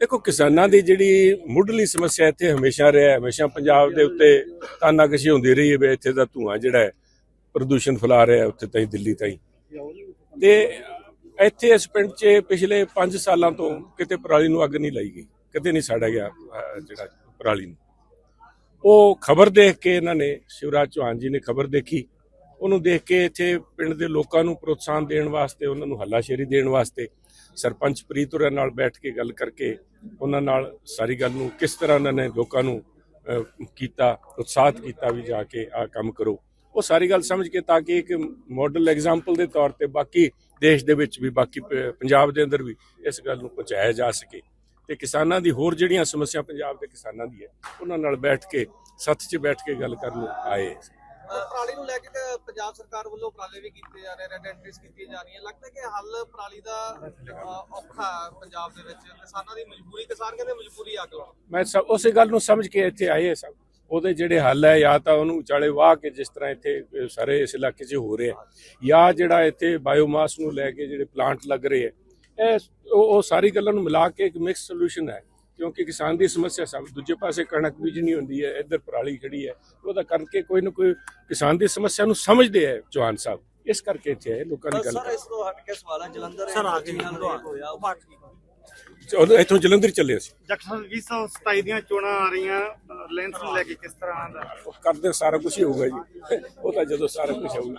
ਦੇਖੋ, ਕਿਸਾਨਾਂ ਦੀ ਜਿਹੜੀ ਮੁੱਢਲੀ ਸਮੱਸਿਆ ਇੱਥੇ ਹਮੇਸ਼ਾ ਰਿਹਾ, ਹਮੇਸ਼ਾ ਪੰਜਾਬ ਦੇ ਉੱਤੇ ਤਾਨਾਕਸ਼ੀ ਹੁੰਦੀ ਰਹੀ ਹੈ ਵੀ ਇੱਥੇ ਦਾ ਧੂਆਂ ਜਿਹੜਾ ਹੈ, ਪ੍ਰਦੂਸ਼ਣ ਫੈਲਾ ਰਿਹਾ ਉੱਥੇ ਤਾਈ, ਦਿੱਲੀ ਤਾਈ। ਤੇ ਇੱਥੇ ਇਸ ਪਿੰਡ 'ਚ ਪਿਛਲੇ 5 ਸਾਲਾਂ ਤੋਂ ਕਿਤੇ ਪਰਾਲੀ ਨੂੰ ਅੱਗ ਨਹੀਂ ਲਾਈ ਗਈ, ਕਿਤੇ ਨਹੀਂ ਸਾੜਿਆ ਗਿਆ ਜਿਹੜਾ ਪਰਾਲੀ ਨੂੰ। ਉਹ ਖਬਰ ਦੇਖ ਕੇ ਇਹਨਾਂ ਨੇ, ਸ਼ਿਵਰਾਜ ਚੌਹਾਨ ਜੀ ਨੇ ਖਬਰ ਦੇਖੀ ਉਹਨੂੰ ਦੇਖ ਕੇ ਇੱਥੇ ਪਿੰਡ ਦੇ ਲੋਕਾਂ ਨੂੰ ਪ੍ਰੋਤਸਾਹਨ ਦੇਣ ਵਾਸਤੇ, ਉਹਨਾਂ ਨੂੰ ਹੱਲਾਸ਼ੇਰੀ ਦੇਣ ਵਾਸਤੇ ਸਰਪੰਚ ਪ੍ਰੀਤ ਹੋਰਾਂ ਨਾਲ ਬੈਠ ਕੇ ਗੱਲ ਕਰਕੇ ਉਹਨਾਂ ਨਾਲ ਸਾਰੀ ਗੱਲ ਨੂੰ ਕਿਸ ਤਰ੍ਹਾਂ ਉਹਨਾਂ ਨੇ ਲੋਕਾਂ ਨੂੰ ਕੀਤਾ, ਉਤਸ਼ਾਹਤ ਕੀਤਾ ਵੀ ਜਾ ਕੇ ਆ ਕੰਮ ਕਰੋ। ਉਹ ਸਾਰੀ ਗੱਲ ਸਮਝ ਕੇ ਤਾਂ ਕਿ ਇੱਕ ਮਾਡਲ ਐਗਜ਼ਾਮਪਲ ਦੇ ਤੌਰ ਤੇ ਬਾਕੀ ਦੇਸ਼ ਦੇ ਵਿੱਚ ਵੀ, ਬਾਕੀ ਪ- ਪੰਜਾਬ ਦੇ ਅੰਦਰ ਵੀ ਇਸ ਗੱਲ ਨੂੰ ਪਹੁੰਚਾਇਆ ਜਾ ਸਕੇ। ਤੇ ਕਿਸਾਨਾਂ ਦੀ ਹੋਰ ਜਿਹੜੀਆਂ ਸਮੱਸਿਆ ਪੰਜਾਬ ਦੇ ਕਿਸਾਨਾਂ ਦੀ ਹੈ, ਉਹਨਾਂ ਨਾਲ ਬੈਠ ਕੇ, ਸੱਥ 'ਚ ਬੈਠ ਕੇ ਗੱਲ ਕਰਨ ਆਏ। ਪਰਾਲੀ ਨੂੰ ਲੈ ਕੇ ਪੰਜਾਬ ਸਰਕਾਰ ਵੱਲੋਂ ਉਪਰਾਲੇ ਵੀ ਕੀਤੇ ਜਾ ਰਹੇ ਰੈਡ ਐਂਟਰੀਜ਼ ਕੀਤੀਆਂ ਜਾ ਰਹੀਆਂ। ਲੱਗਦਾ ਕਿ ਹੱਲ ਪਰਾਲੀ ਦਾ ਔਖਾ ਪੰਜਾਬ ਦੇ ਵਿੱਚ। ਕਿਸਾਨਾਂ ਦੀ ਮਜਬੂਰੀ, ਕਿਸਾਨ ਕਹਿੰਦੇ ਮਜਬੂਰੀ ਅੱਗ ਲਾਉਣ। ਮੈਂ ਸਭ ਉਸੇ ਗੱਲ ਨੂੰ ਸਮਝ ਕੇ ਇੱਥੇ ਆਏ ਸਭ। ਉਹਦੇ ਜਿਹੜੇ ਹੱਲ ਹੈ, ਜਾਂ ਤਾਂ ਉਹਨੂੰ ਵਿਚਾਲੇ ਵਾਹ ਕੇ ਜਿਸ ਤਰ੍ਹਾਂ ਇੱਥੇ ਸਾਰੇ ਇਸ ਇਲਾਕੇ 'ਚ ਹੋ ਰਿਹਾ ਜਾਂ ਜਿਹੜਾ ਇੱਥੇ ਬਾਇਓਮਾਸ ਨੂੰ ਲੈ ਕੇ ਜਿਹੜੇ ਪਲਾਂਟ ਲੱਗ ਰਹੇ ਹੈ ਇਹ, ਉਹ ਸਾਰੀ ਗੱਲਾਂ ਨੂੰ ਮਿਲਾ ਕੇ ਇੱਕ ਮਿਕਸ ਸੋਲੂਸ਼ਨ ਹੈ। ਕਿਉਂਕਿ ਕਿਸਾਨ ਦੀ ਸਮੱਸਿਆ ਸਭ ਦੂਜੇ ਪਾਸੇ ਕਣਕ ਬੀਜਣੀ ਹੁੰਦੀ ਹੈ ਇੱਧਰ ਪਰਾਲੀ ਖੜੀ ਹੈ ਉਹਦਾ ਕਰਕੇ ਕੋਈ ਨਾ ਕੋਈ ਕਿਸਾਨ ਦੀ ਸਮੱਸਿਆ ਨੂੰ ਸਮਝਦੇ ਹੈ ਚੌਹਾਨ ਸਾਹਿਬ। ਇਸ ਕਰਕੇ ਇੱਥੇ ਆਏ ਲੋਕਾਂ ਦੀ ਗੱਲ ਸਰ ਇਸ ਤੋਂ ਹਟ ਕੇ ਸਵਾਲ ਹੈ ਜਲੰਧਰ ਸਰ, ਆ ਜੀ, ਹੋਇਆ ਉਹ ਬਾਕੀ ਉਦੋਂ ਇੱਥੋਂ ਜਲੰਧਰ ਚੱਲੇ ਅਸੀਂ। ਜਕਸਨ 2027 ਦੀਆਂ ਚੋਣਾਂ ਆ ਰਹੀਆਂ ਲੈਂਸ ਨੂੰ ਲੈ ਕੇ ਕਿਸ ਤਰ੍ਹਾਂ ਦਾ ਉਹ ਕਰਦੇ ਸਾਰਾ ਕੁਝ ਹੀ ਹੋਊਗਾ ਜੀ। ਉਹ ਤਾਂ ਜਦੋਂ ਸਾਰਾ ਕੁਝ ਹੋਊਗਾ।